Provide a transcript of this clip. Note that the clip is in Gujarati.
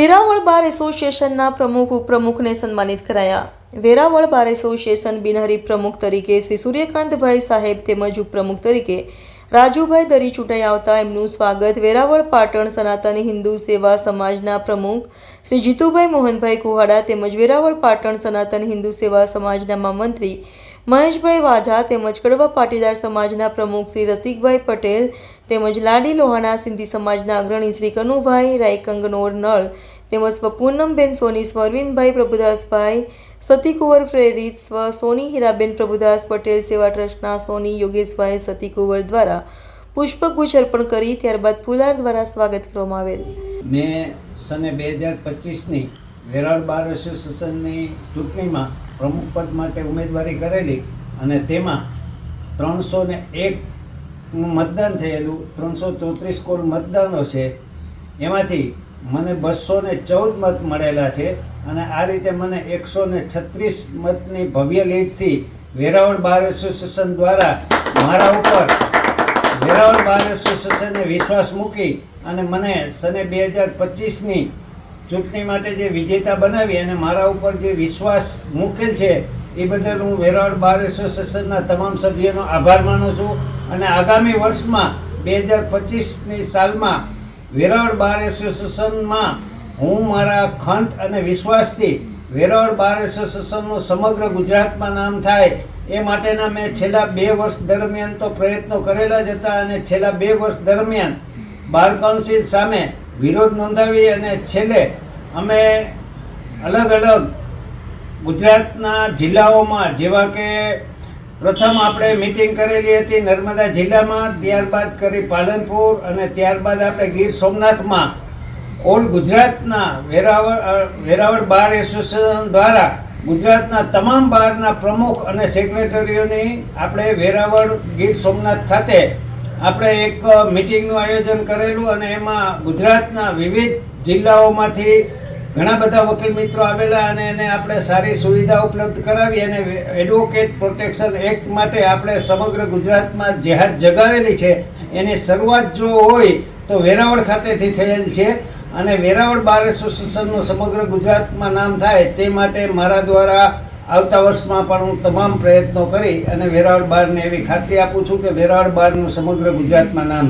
વેરાવળ બાર એસોસિએશનના પ્રમુખ ઉપપ્રમુખને સન્માનિત કરાયા. વેરાવળ બાર એસોસિએશન બિનહરી પ્રમુખ તરીકે શ્રી સૂર્યકાંતભાઈ સાહેબ તેમજ ઉપપ્રમુખ તરીકે રાજુભાઈ દરી ચૂંટાઈ આવતા એમનું સ્વાગત વેરાવળ પાટણ સનાતન હિન્દુ સેવા સમાજના પ્રમુખ શ્રી જીતુભાઈ મોહનભાઈ કુહાડા તેમજ વેરાવળ પાટણ સનાતન હિન્દુ સેવા સમાજના મહામંત્રી મહેશભાઈ વાજા તેમજ કડવા પાટીદાર સમાજના પ્રમુખ શ્રી રસિકભાઈ પટેલ તેમજ લાડી લોહાણા સિંધી સમાજના અગ્રણી શ્રી કનુભાઈ રાયકંગનોર નળ તેમજ પૂનમબેન સોની સ્વરવિંદભાઈ પ્રભુદાસભાઈ, સતીકુંવર પ્રેરિત સ્વ સોની હીરાબેન પ્રભુદાસ પટેલ સેવા ટ્રસ્ટના સોની યોગેશભાઈ સતીકુંવર દ્વારા પુષ્પગુચ્છ અર્પણ કરી ત્યારબાદ ફુલાર દ્વારા સ્વાગત કરવામાં આવેલ. મેં સને બે હજાર પચીસની વેરાળ બાર એસોસિએશનની ચૂંટણીમાં પ્રમુખ પદ માટે ઉમેદવારી કરેલી અને તેમાં ત્રણસો ને એક મતદાન થયેલું, ત્રણસો ચોત્રીસ કુલ મતદાનો છે. એમાંથી મને બસો ને ચૌદ મત મળેલા છે અને આ રીતે મને એકસો ને છત્રીસ મતની ભવ્ય લીડથી વેરાવળ બાર એસોસિએશન દ્વારા મારા ઉપર વેરાવળ બાર એસોસિએશને વિશ્વાસ મૂકી અને મને સને બે હજાર પચીસની ચૂંટણી માટે જે વિજેતા બનાવી અને મારા ઉપર જે વિશ્વાસ મૂકેલ છે, એ બદલ હું વેરાવળ બાર એસોસિએશનના તમામ સભ્યોનો આભાર માનું છું અને આગામી વર્ષમાં બે હજાર પચીસની સાલમાં વેરાવળ બાર એસોસિએશનમાં હું મારા ખંત અને વિશ્વાસથી વેરાવળ બાર એસોસિએશનનું સમગ્ર ગુજરાતમાં નામ થાય, એ માટેના મેં છેલ્લા બે વર્ષ દરમિયાન તો પ્રયત્નો કરેલા જ હતા અને છેલ્લા બે વર્ષ દરમિયાન બાર કાઉન્સિલ સામે વિરોધ નોંધાવી અને છેલ્લે અમે અલગ અલગ ગુજરાતના જિલ્લાઓમાં, જેવા કે પ્રથમ આપણે મિટિંગ કરેલી હતી નર્મદા જિલ્લામાં, ત્યારબાદ કરી પાલનપુર અને ત્યારબાદ આપણે ગીર સોમનાથમાં ઓલ ગુજરાતના વેરાવળ વેરાવળ બાર એસોસિએશન દ્વારા ગુજરાતના તમામ બારના પ્રમુખ અને સેક્રેટરીઓની આપણે વેરાવળ ગીર સોમનાથ ખાતે આપણે એક મિટિંગનું આયોજન કરેલું અને એમાં ગુજરાતના વિવિધ જિલ્લાઓમાંથી ઘણા બધા વકીલ મિત્રો આવેલા અને એને આપણે સારી સુવિધા ઉપલબ્ધ કરાવી અને એડવોકેટ પ્રોટેક્શન એક્ટ માટે આપણે સમગ્ર ગુજરાતમાં જેહાદ જગાવેલી છે. એની શરૂઆત જો હોય તો વેરાવળ ખાતેથી થયેલ છે અને વેરાવળ બાર એસોસિએશનનું સમગ્ર ગુજરાતમાં નામ થાય તે માટે મારા દ્વારા આવતા વર્ષમાં પણ હું તમામ પ્રયત્નો કરી અને વેરાવળ બારને એવી ખાતરી આપું છું કે વેરાવળ બારનું સમગ્ર ગુજરાતમાં નામ